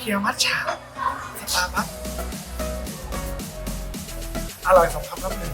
เคียวมัดฉาสตาร์บัคอร่อยสองคำรับหนึ่ง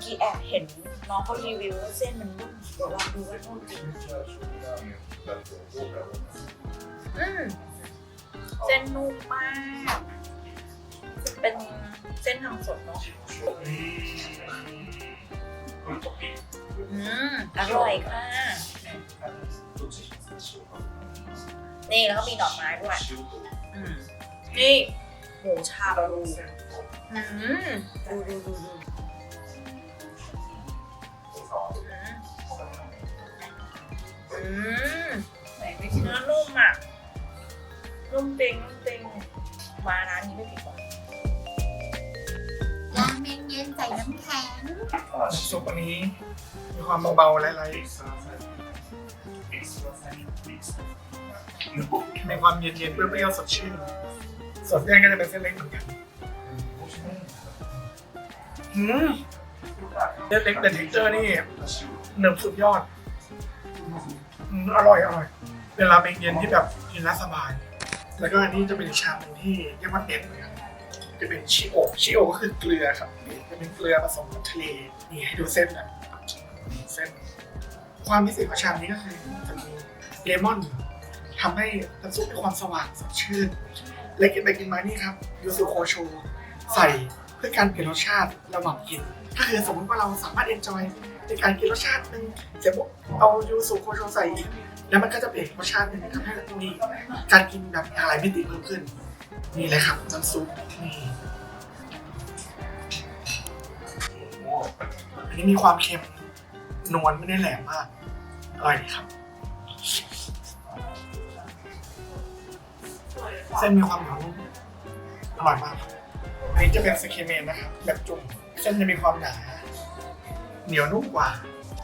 อกี้แอบเห็นน้องเขารีวิวว่าเส้นมันนุ่มเดี๋ยวลองดูว่านุ่มจริงอืมเส้นนุ่มมากเป็นเส้นทำสดเนาะอืมอร่อยค่ะ นี่แล้วก็มีดอกไม้ด้วยอืมนี่หมูชาบูอืมดูดูดูดู นุ่มจริงนุ่มจริงมาร้านนี้ไม่ผิดหวังราเมงเย็นใส่น้ำแข็งน้ำซุปอันนี้มีความเบาๆอะไรๆมีความเย็นๆเปรี้ยวๆสดชื่นส่วนเส้นก็จะเป็นเส้นเล็กเหมือนกันหืมเส้นเล็กแต่เท็กเจอร์นี่หนึบสุดยอดอืมอร่อยอร่อยเป็นราเมงเย็นที่แบบกินแล้วสบาย แล้วก็อันนี้จะเป็นชามหนึ่งที่เรียกว่าเด็ดเลยครับจะเป็นชิโอชิโอก็คือเกลือครับจะเป็นเกลือผสมกับทะเลนี่ให้ดูเส้นนะเส้น ความพิเศษของชามนี้ก็คือจะมีเลมอนทำให้น้ำซุปมีความสว่างสดชื่น และกินไปกินมานี่ครับยูสุโคโชใส่เพื่อการเปลี่ยนรสชาติระหว่างกิน ก็คือสมมติว่าเราสามารถเอนจอย ในการกินรสชาติหนึ่งเสร็จปุ๊บเอายูสุโคโชใส่อีกแล้วมันก็จะเปลี่ยนรสชาติหนึ่งทำให้มีการกินแบบหลายมิติเพิ่มขึ้นนี่เลยครับน้ำซุปนี่อันนี้มีความเค็มนวลไม่ได้แหลมมากอร่อยครับเส้นมีความเหนียวนุ่มอร่อยมากอันนี้จะเป็นสเคเมนนะครับแบบจุ่มเส้นจะมีความหนา เหนียวนุ่มกว่า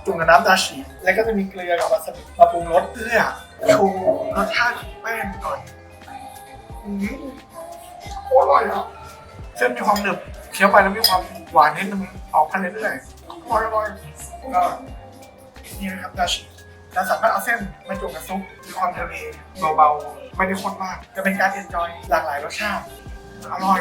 จุ่มกับน้ำดาชิแล้วก็จะมีเกลือกับวาซาบิมาปรุงรสเพื่อชูรสชาติของแป้งหน่อยอืมโคตรอร่อยอะเส้นมีความหนึบเคี้ยวไปแล้วมีความหวานนิดนึงออกมาเรื่อยๆอร่อยอร่อยก็นี่นะครับดาชิเราสามารถเอาเส้นมาจุ่มกับซุปมีความทะเลเบาๆไม่ได้ข้นมากจะเป็นการเอนจอยหลากหลายรสชาติอร่อย